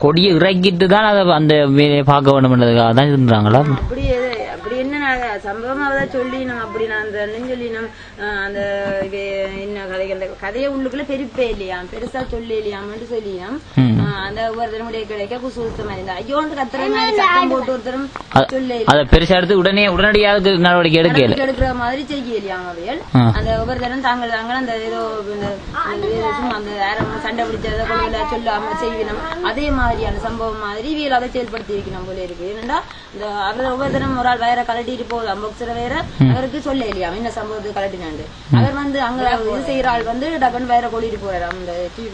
கொடியை இறக்கிட்டு தான் அதை அந்த பார்க்க வேணும்ன்றதுக்காக தான் இருந்தாங்களா? என்ன நான் சம்பவம் அவதான் சொல்லி நம்ம அப்படி நான் அந்த என்னன்னு சொல்லி நம்ம அஹ், அந்த இது என்ன கதை அந்த கதையை உள்ளுக்குள்ள பெருப்பே இல்லையாம் பெருசா சொல்லி இல்லையாம்னு சொல்லியாம் ம். அஹ், அந்த ஒருத்தர் முடிய கிடைக்க குசு குசுமா இருந்தா ஐயோண்டு கத்துற மாதிரி சத்தம் போட்டு ஒருத்தரும் அது- சொல்லி அதை பெருசா எடுத்து உடனே உடனடியாக நடவடிக்கை நடவடிக்கை எடுக்கிற மாதிரி செய்யலையாம் அவையல் ஆ. அந்த ஒவ்வொரு தரம் தாங்கள் தாங்கள் அந்த ஏதோ சும்மா அந்த யாரும் சண்டை பிடிச்சதை கொள்ள சொல்லாம செய்வினம் அதே மாதிரியான சம்பவம் மாதிரி இவியல் அதை செயல்படுத்தி இருக்கணும் போல இருக்கு. என்னடா இந்த அவர் ஒவ்வொரு தரம் ஒரு ஆள் வேற கலட்டிட்டு போகலாம் பாக்ஸர் வேற அவருக்கு சொல்ல இல்லையா? என்ன சம்பவத்துக்கு கலட்டினாண்டு அவர் வந்து அங்க இது செய்யற ஆள் வந்து டக்குன்னு வேற கொடிட்டு போறாரு அந்த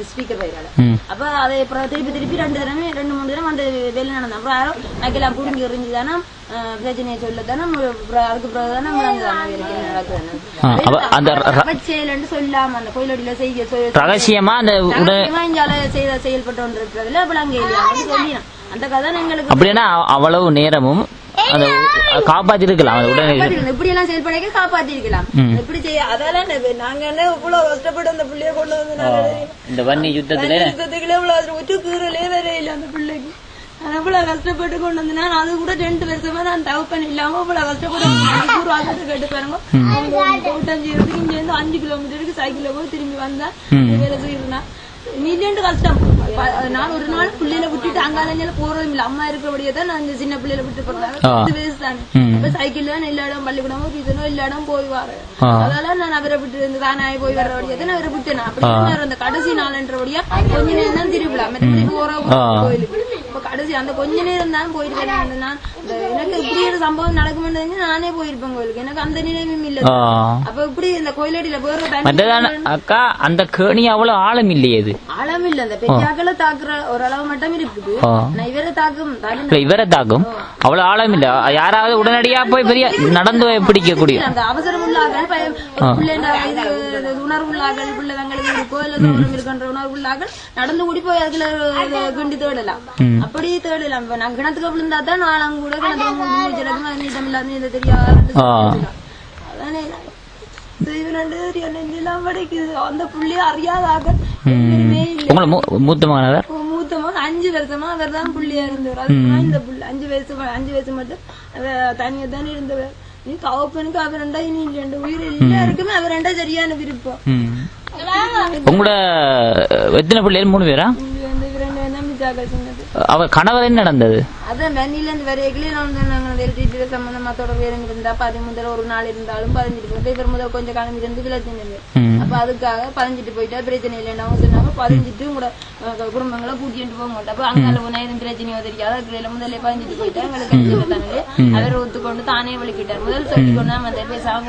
ஸ்பீக்கர் வயிறால. ம். அப்ப அதை திருப்பி திருப்பி ரெண்டு தடவை ரெண்டு மூணு தடவை அந்த வெளில நடந்தோம் அப்புறம் யாரோ நக்கெல்லாம் புடுங்கி எறிஞ்சுதானே பிரச்சனையை சொல்லத்தானே அதுக்கு பிறகு தானே ஆ, அப்ப அந்த நடக்குது சொல்லாம அந்த கோயிலடியில செய்ய ரகசியமா அந்த செயல்பட்டு கொண்டிருக்கிறதுல அப்ப அங்க இல்லையா? அந்த கதை எங்களுக்கு அப்படின்னா அவ- அவ்வளவு நேரமும் அந்த காப்பாத்தி இருக்கலாம் அந்த உடனே. காப்பாத்திருக்கலாம். இப்படி எல்லாம் செயல்படைக்க காப்பாத்தி இருக்கலாம் ம். இப்படி செய்ய அதெல்லாம் நெ- நாங்க என்ன இவ்வளவு கஷ்டப்பட்டு அந்த பிள்ளைய கொண்டு வந்து இந்த வன்னி யுத்தத்துல? யுத்தத்துக்குள்ள இவ்வளவு அதுல ஒற்று கீறலே வேற இல்ல அந்த பிள்ளைக்கு. நான் இவ்வளவு கஷ்டப்பட்டு கொண்டு வந்தேன் அது கூட ரெண்டு வருஷமா நான் தவப்பன் இல்லாம இவ்வளவு கஷ்டப்பட்டு ஊர் வாசத்தை கேட்டு பாருங்க. இங்க இருந்து அஞ்சு கிலோமீட்டருக்கு சைக்கிள்ல போய் திரும்பி வந்தா வேலை செய்யறேன் மில்லியன் கஷ்டம். நான் ஒரு நாள் பிள்ளையில விட்டுட்டு அங்கால போறதும் இல்ல. அம்மா இருக்கிறபடியே தான் நான் இந்த சின்ன பிள்ளையில விட்டு ஆ. போறேன் வயசு தானே. இப்ப சைக்கிள் தான் எல்லா இடம் பள்ளிக்கூடமோ டியூஷனோ எல்லா இடம் போய் வரேன். அதனால நான் அவரை விட்டு இருந்து தானாய் போய் வர்றபடியா தான் அவரை விட்டேன் அப்படி அந்த கடைசி நாள்ன்றபடியா கொஞ்ச நேரம் தான் திருவிழா. மற்றபடி போற. கோயிலுக்கு. இப்ப கடைசி அந்த கொஞ்ச நேரம் தான் போயிருக்கேன் நான் எனக்கு இப்படி ஒரு சம்பவம் நடக்குமென்னு நானே போயிருப்பேன் கோயிலுக்கு. எனக்கு அந்த நினைவும் இல்ல. அப்ப இப்படி இந்த கோயிலடியில போற அக்கா அந்த கேணி அவ்வளவு ஆழம் இல்லையே அது. ஆழம் இல்ல அந்த பெரியாக்களை தாக்குற ஒரு அளவு மட்டும் இருக்குது. நான் இவரை தாக்கும் இவரை தாக்கும். அவ்வளவு ஆழம் இல்ல யாராவது உடனடியா போய் பெரிய நடந்து போய் பிடிக்கக்கூடிய. அந்த அவசரம் இது இது உணர்வு உள்ளார்கள் பிள்ளைங்களுக்கு இருக்கோ இல்ல தூரம் இருக்கின்ற உணர்வு உள்ளார்கள் நடந்து ஓடி போய் அதுல இது கிண்டி தேடலாம். அப்படி தேடலாம். நான் கிணத்துக்கு விழுந்தா தான் நான் கூட மூத்த மகனவர் மூத்த மகன் அஞ்சு வருஷமா அவர் தான் புள்ளியா இருந்தவர் இந்த புள்ள அஞ்சு வயசு அஞ்சு வயசு மட்டும் தனியா தானே இருந்தவர் நீ கவப்பனுக்கு அவர் ரெண்டா இனி ரெண்டு உயிர் எல்லாருக்குமே அவர் ரெண்டா சரியான விருப்பம். உங்களோட எத்தனை பிள்ளைகள்? மூணு பேரா? இவர் அவர் கணவர் என்ன நடந்தது? அதான் வெண்ணில இருந்து வரைகளே நான் வந்து நாங்கள் வெரைட்டி சம்பந்தமா தொடர்பு இருந்தா பதி முதல் ஒரு நாள் இருந்தாலும் போட்டு இவர் முதல் கொஞ்சம் காலம் இருந்து விளத்தினது. அப்ப அதுக்காக பதிஞ்சிட்டு போயிட்டா பிரச்சனை இல்லைன்னு சொன்னாங்க. பதிஞ்சிட்டு உங்களோட குடும்பங்களை கூட்டிட்டு போக மாட்டோம் அப்ப அங்கால போனா எதுவும் பிரச்சனையோ தெரியாது அதுக்குள்ள முதல்ல பதிஞ்சிட்டு போயிட்டா எங்களுக்கு அவர் ஒத்துக்கொண்டு தானே வலிக்கிட்டார் முதல் சொல்லி கொண்டா அந்த பேசாம.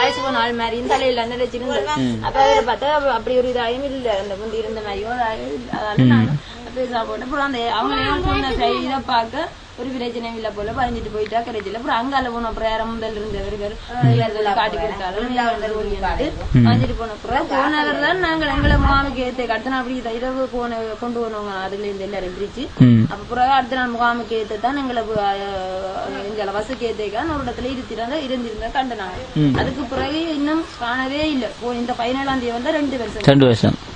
வயசு போன ஆள் மாதிரியும் தலையில நினைச்சிருந்தார். அப்ப அவரை பார்த்தா அப்படி ஒரு இதாயும் இல்ல. அந்த முந்தி இருந்த மாதிரியோ அதாயும் இல்ல. அப்புறம் அந்த சொன்ன இதை பார்க்க ஒரு பிரச்சனையும் இல்ல போல பதிஞ்சிட்டு போயிட்டா கிடைச்சல அப்புறம் அங்கால போனோம். அப்புறம் யாரும் முதல் இருந்தவர் காட்டி கொடுத்தாரு. பதிஞ்சிட்டு போன அப்புறம் போனவர் தான் நாங்கள் எங்களை முகாமுக்கு ஏத்த அடுத்த நாள் அப்படி இரவு போன கொண்டு போனவங்க அதுல இருந்து எல்லாரும் பிரிச்சு. ம். அப்ப பிறகு அடுத்த நாள் முகாமுக்கு ஏத்த தான் எங்களை எங்களை வசுக்கு ஏத்தேக்கான ஒரு இடத்துல இருத்திருந்தா இருந்திருந்தா கண்டனாங்க. அதுக்கு பிறகு இன்னும் காணவே இல்ல. போ- இந்த பதினேழாம் தேதி வந்தா ரெண்டு வருஷம். ரெண்டு வருஷம்.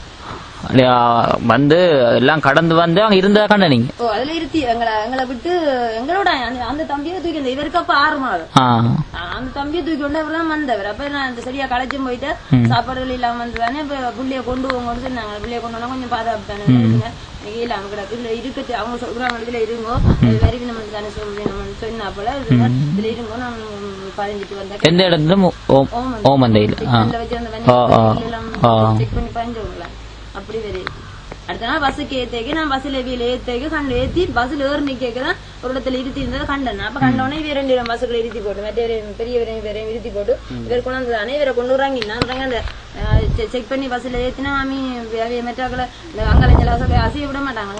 வந்து எல்லாம் கடந்து வந்து அங்க இருந்ததா கண்ட நீங்க. ஓ அதுல இருத்தி எங்களை எங்களை விட்டு எங்களோட அந்த- அந்த தம்பியை தூக்கி அந்த இவருக்கு அப்ப ஆறு மாதம் அந்த தம்பியை தூக்கி கொண்டு அவர் தான் வந்தவர். அப்ப நான் இந்த சரியா களைச்சும் போயிட்டு சாப்பாடுகள் இல்லாம வந்ததானே இப்ப புள்ளைய கொண்டு போங்கன்னு சொன்னாங்க. புள்ளைய கொண்டு வந்தா கொஞ்சம் பாதுகாப்பு இன்னைக்கு இல்லாம கிடக்கு இல்ல இருக்குது அவங்க சொல்றாங்க இதுல இருங்கோ. அது வரி நம்ம தானே சொல்லணும் சொன்னா போல இதுல இருங்கோ. நான் பதிஞ்சிட்டு வந்தேன். எந்த இடத்துல? ஓமந்தையில் அந்த அந்த. செக் பண்ணி பதிஞ்சவங்கள. அப்படி இருக்கு. அடுத்த நாள் பஸ்ஸுக்கு ஏத்தேக்கு நான் பஸ்ல வீல ஏத்தேக்கு கண்டு ஏத்தி பஸ்ல ஏறி நிக்க தான் ஒரு இடத்துல இருத்தி இருந்ததை கண்டேன் அப்ப கண்டோடனே இவ ரெண்டு பஸ்ஸுக்குள்ள இருத்தி போட்டு மற்ற பெரியவரையும் இவரையும் இருத்தி போட்டு இவர் கொண்டு தானே இவரை கொண்டு வராங்க நான் அந்த செக் பண்ணி பஸ்ல ஏத்தினா மாமி மெட்டாக்களை அங்கலஞ்சல அசைய விட மாட்டாங்க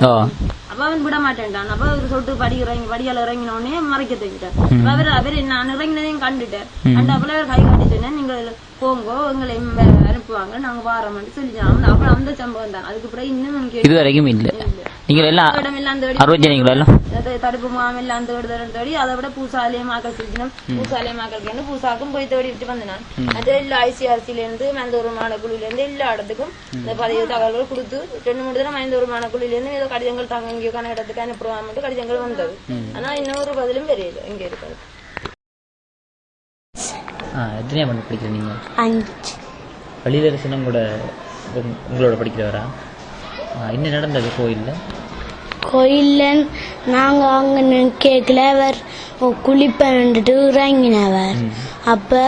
அப்ப அவன் விட மாட்டேன்டான் அப்ப அவர் சொட்டு படி இறங்கி படியால இறங்கின உடனே மறைக்க அப்ப அவர் அவர் நான் இறங்கினதையும் கண்டுட்டார் கண்டாப்புல அவர் கை காட்டி சொன்னேன் நீங்க போங்கோ எங்களை அனுப்புவாங்க நாங்க வாரோம்னு சொல்லி அப்புறம் அந்த சம்பவம் தான். அதுக்கு பிறகு இன்னும் இது வரைக்கும் இல்ல. நீங்கள் எல்லாம் இடம் எல்லாம் தடுப்பு முகாம் எல்லாம் தேடி தேடி தேடி அதை விட பூசாலயம் ஆக்கள் சிரிக்கணும். பூசாலயம் ஆக்கள் பூசாக்கும் போய் தேடி விட்டு வந்தேன் அது எல்லா ஐசிஆர்சில இருந்து மந்தூர் மானக்குழுல இருந்து எல்லா இடத்துக்கும் இந்த பதிவு தகவல்கள் கொடுத்து ரெண்டு மூணு தடவை மந்தூர் மானக்குழுல இருந்து ஏதோ கடிதங்கள் தாங்க இங்கே இடத்துக்கு அனுப்புவாங்க கடிதங்கள் வந்தது. ஆனா இன்னொரு பதிலும் தெரியல இங்க இருக்கிறது. ஆ எத்தனையா பண்ணி படிக்கிற நீங்கள் அஞ்சு. வழிதரிசனம் கூட உங்க- உங்களோட படிக்கிறவரா? என்ன நடந்தது கோயிலில்? கோயிலில் நாங்கள் அங்கே கேட்கல அவர் குளிப்பேன்ட்டு இறங்கினவர். அப்போ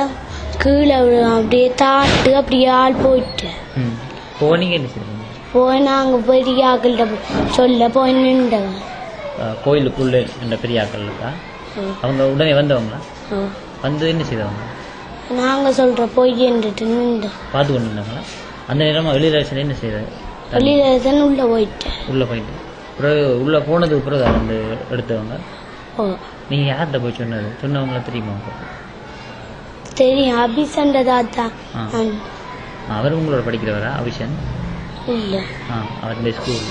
கீழே அப்படியே தாட்டு அப்படியே ஆள் போயிட்டு. போனீங்க போய் நாங்கள் பெரிய ஆக்கள்கிட்ட சொல்ல போய் நின்றவர். கோயிலுக்குள்ளே இந்த பெரிய ஆக்கள் இருக்கா அவங்க உடனே வந்தவங்களா. வந்து என்ன செய்தவங்க? நாங்கள் சொல்கிற பொய் என்றுட்டு நின்றோம். பார்த்து கொண்டு இருந்தாங்களா அந்த நேரமாக வெளிதரிசனம் என்ன செய்தார் வெளியில் தான் உள்ளே போயிட்டேன். உள்ளே போயிட்டு. பிறகு உள்ளே போனதுக்கு பிறகு வந்து எடுத்தவங்க. ஓ. நீங்கள் யார்கிட்ட போய் சொன்னது? சொன்னவங்கள தெரியுமா? தெரியும். அபிசண்ட தாத்தா. அவர் உங்களோட படிக்கிறவரா? அபிஷன்? இல்லை. ஆ அவருடைய ஸ்கூல்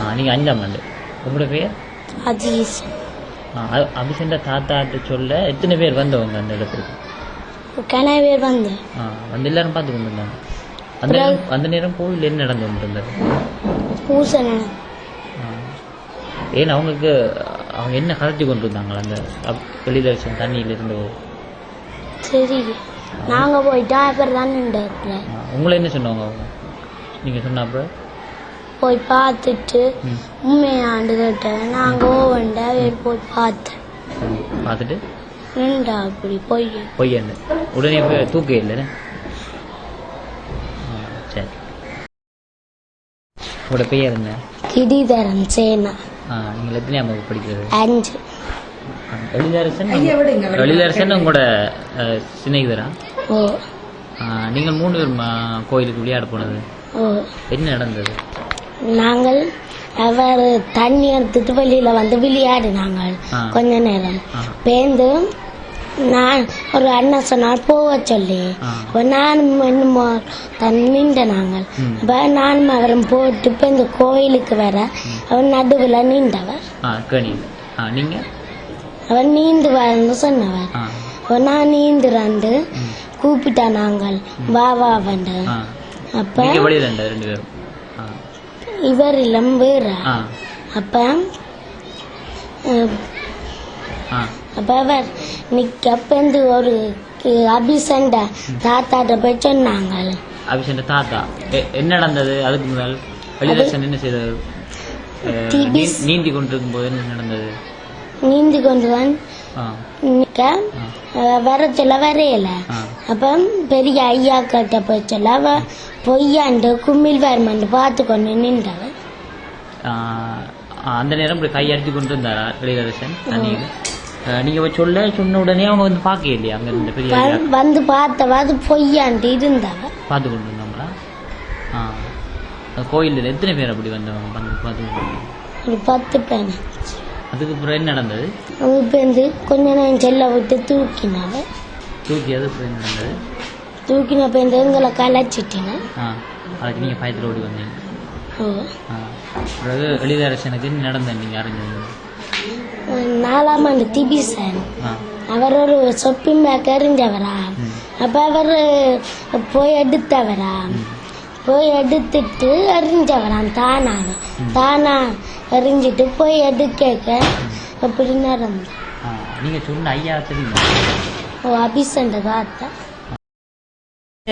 ஆ நீங்கள் அஞ்சாம் ஆண்டு. உங்களோட பேர் அஜீஸ். ஆ அ- அபிஷன்ட தாத்தாட்ட சொல்ல எத்தனை பேர் வந்தவங்க அந்த இடத்துக்கு? கனவேர் வந்தேன். ஆ வந்து எல்லாரும் பார்த்து கொண்டு இருந்தாங்க அந்த நேரம் அந்த நேரம் கோவில் என்ன நடந்து கொண்டு இருந்தது பூசண. ஆ. ஏன் அவங்களுக்கு அவங்க என்ன கலட்டி கொண்டு இருந்தாங்களா அந்த அப்- வெளிதரிசனம் தண்ணியில் இருந்து சரி. நாங்கள் போயிட்டா அப்புறம் தான் உங்களை என்ன சொன்னவங்க அவங்க? நீங்கள் சொன்ன அப்புறம் போய் பார்த்துட்டு. உண்மையாண்டு கேட்டேன். நாங்கள் ஓவண்டா போய் பார்த்தேன். பார்த்துட்டு? நின்றா அப்படி போய் பொய்யண்டு உடனே தூக்க இல்லைன்னு? உங்களோட பெயர் என்ன? கிரிதரன் சேனா. ஆ நீங்கள் எத்தனையாம் வகுப்பு படிக்கிறது அஞ்சு. எழிலரசன் எழிலரசன் உங்களோட சிநேகிதரா? ஓ. ஆ, நீங்கள் மூணு பேர் கோயிலுக்கு விளையாட போனது? ஓ. என்ன நடந்தது? நாங்கள் அவர் தண்ணி எடுத்துட்டு வெளியில வந்து விளையாடினாங்க. கொஞ்ச நேரம். ஆ. நான் ஒரு அண்ணன் சொன்னார் போக சொல்லி. அப்ப நானும் என்னமோ தண்ணி நின்ற நாங்கள். அப்ப நானும் அவரும் போட்டு இப்போ இந்த கோயிலுக்கு வர அவர் நடுவில் நின்றவர் நீங்கள் அவர் நீந்துவார்னு சொன்னவர். அப்ப நான் நீந்துறாண்டு கூப்பிட்டா நாங்கள் வா வா வந்து. அப்ப இவர் இளம் வேற. அப்ப அவர் நிக்க அப்பந்து ஒரு அபிசண்ட தாத்தாட்ட போய் சொன்னாங்க அபிஷேக தாத்தா? என்ன நடந்தது அதுக்கு முதல் வெளிதர்சன் என்ன செய்தார்? நீந்தி கொண்டிருக்கும் போது என்ன நடந்தது? நீந்தி கொண்டு தான் வர சொல்ல வரையல. அப்ப பெரிய ஐயா கிட்ட போய் சொல்ல அவ பொய்யாண்டு கும்மில் வருமாண்டு பார்த்து கொண்டு நின்றவர் ஆ, அந்த நேரம் இப்படி கை அடித்து கொண்டு இருந்தாரா வெளிதர்சன் தண்ணியில் நீங்க போய் சொல்ல சொன்ன உடனே அவங்க வந்து பார்க்க இல்லையா? அங்க இந்த பெரிய வந்து பார்த்தவ அது பொய்யாண்டு இருந்தவர் பார்த்து கொண்டு இருந்தாங்களா ஆ கோயிலில் எத்தனை பேர் அப்படி வந்தவங்க? வந்து பார்த்து இருந்தாங்க? ஒரு பத்து பேனை அதுக்கு அப்புறம் என்ன நடந்தது? அவங்க வந்து கொஞ்ச நேரம் செல்ல விட்டு தூக்கினாவ தூக்கி அது அப்புறம் என்ன நடந்தது? தூக்கின பேருந்து எங்களை கலைச்சிட்டினா ஆ. அதுக்கு நீங்கள் பயத்தில் ஓடி வந்தீங்க. ஓ ஆ. பிறகு எளிதரசனுக்கு என்ன நடந்தது? நீங்கள் அறிஞ்சது நாலாம் ஆண்டு திபிசன் ஆ அவர் ஒரு சொப்பிங் பேக் எறிஞ்சவரா அப்ப அவர் போய் எடுத்தவரா போய் எடுத்துட்டு எறிஞ்சவராம் தானாக தானா எறிஞ்சிட்டு போய் எடுக்க அப்படி நடந்த ஆ நீங்கள் சொன்ன ஐயா தெரியுமா ஓ அபிசண்ட தாத்தா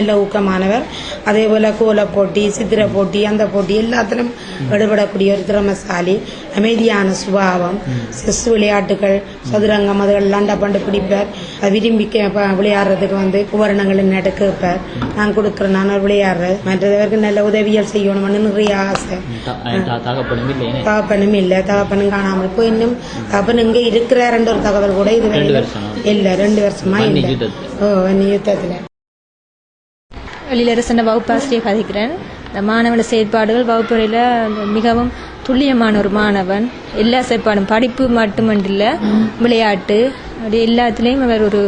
நல்ல ஊக்கமானவர். அதே போல கோல போட்டி சித்திர போட்டி அந்த போட்டி எல்லாத்திலும் ஈடுபடக்கூடிய ஒரு திறமசாலி அமைதியான சுபாவம் செஸ் விளையாட்டுகள் சதுரங்கம் அதுகள் பண்டு பிடிப்பார். அது விரும்பி விளையாடுறதுக்கு வந்து உபகரணங்கள் என்ன கேட்பார் நான் கொடுக்குறேன் நான் விளையாடுறேன் மற்றவருக்கு நல்ல உதவிகள் செய்யணும்னு நிறைய ஆசை. தகப்பனும் இல்ல. தகப்பனும் காணாமல் போய் இன்னும் தகப்பன் இங்க இருக்கிறாருன்ற ஒரு தகவல் கூட இது ரெண்டு? இல்ல. ரெண்டு வருஷமா இல்ல. யுத்தத்துல. வெளியிலரசன வகுப்பாசிரியை கதைக்கிறேன். இந்த மாணவன செயற்பாடுகள் வகுப்பறையில் மிகவும் துல்லியமான ஒரு மாணவன். எல்லா செயற்பாடும் படிப்பு மட்டுமன்றில்ல விளையாட்டு அப்படி எல்லாத்துலேயும் அவர் ஒரு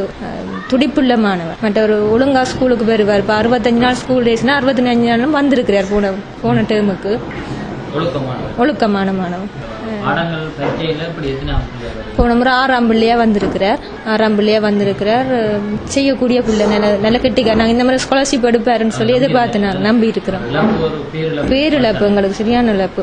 துடிப்புள்ள மாணவன். மற்ற ஒரு ஒழுங்கா ஸ்கூலுக்கு வருவார் இப்போ அறுபத்தஞ்சு நாள் ஸ்கூல் டேஸ்னால் அறுபத்தஞ்சு நாளும் வந்திருக்கிறார் போன போன டேர்முக்கு ஒழுக்கமான. மாணவன். போன முறை ஆறாம் பிள்ளையா வந்திருக்கிறார். ஆறாம் பிள்ளையா வந்திருக்கிறார். செய்யக்கூடிய பிள்ளை நல்ல நல்ல கெட்டிக்கார் நாங்கள் இந்த மாதிரி ஸ்காலர்ஷிப் எடுப்பாருன்னு சொல்லி எதிர்பார்த்து நாங்கள் நம்பி இருக்கிறோம் பேரிழப்பு எங்களுக்கு சரியான இழப்பு.